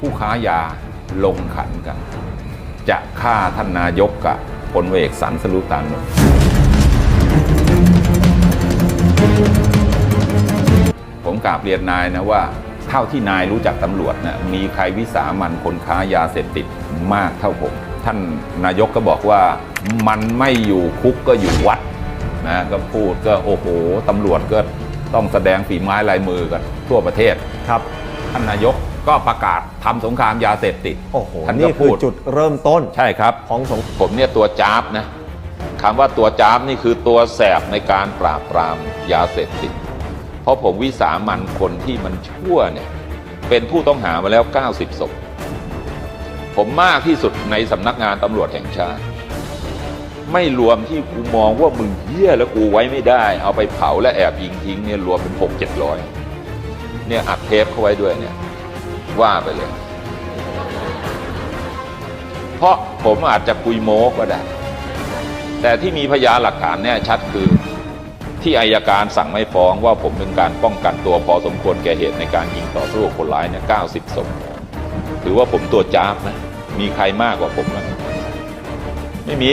ผู้ค้ายาลงขันกัน จะฆ่าท่านนายกกับพลเวกสันสรุตานนท์ผมกราบเรียนนายนะว่า เท่าที่นายรู้จักตำรวจนะมีใครวิสามันคนค้ายาเสพติดมากเท่าผม ท่านนายกก็บอกว่ามันไม่อยู่คุกก็อยู่วัดนะก็พูดก็โอ้โหตำรวจก็ต้องแสดงฝีไม้ลายมือกันทั่วประเทศครับ ท่านนายก ก็ประกาศทำสงครามยาเสพติดโอ้โหท่านก็นี่พูคือดจุดเริ่มต้นใช่ครับ ของสงผมเนี่ยตัวจ้าบนะคำว่าตัวจ้าบนี่คือตัวแสบในการปราบปรามยาเสพติด เพราะผมวิสามันคนที่มันชั่วเนี่ย เป็นผู้ต้องหามาแล้ว 90ศพผมมากที่สุดในสำนักงานตำรวจแห่งชาติ ไม่รวมที่กูมองว่ามึงเหี้ยแล้วกูไว้ไม่ได้ เอาไปเผาและแอบยิงทิ้งเนี่ยรวมเป็นหกเจ็ดร้อยเนี่ยอัดเทปเข้าไว้ด้วยเนี่ย ว่าไปเลย เพราะผมอาจจะคุยโม้ก็ได้ แต่ที่มีพยานหลักฐานแน่ชัดคือ ที่อายการสั่งไม่ฟ้องว่าผมเป็นการป้องกันตัวพอสมควรแก่เหตุในการยิงต่อสู้กับคนร้ายเนี่ย90ศพถือว่าผมตัวจ้าบนะมีใครมากกว่าผมไหมไม่มี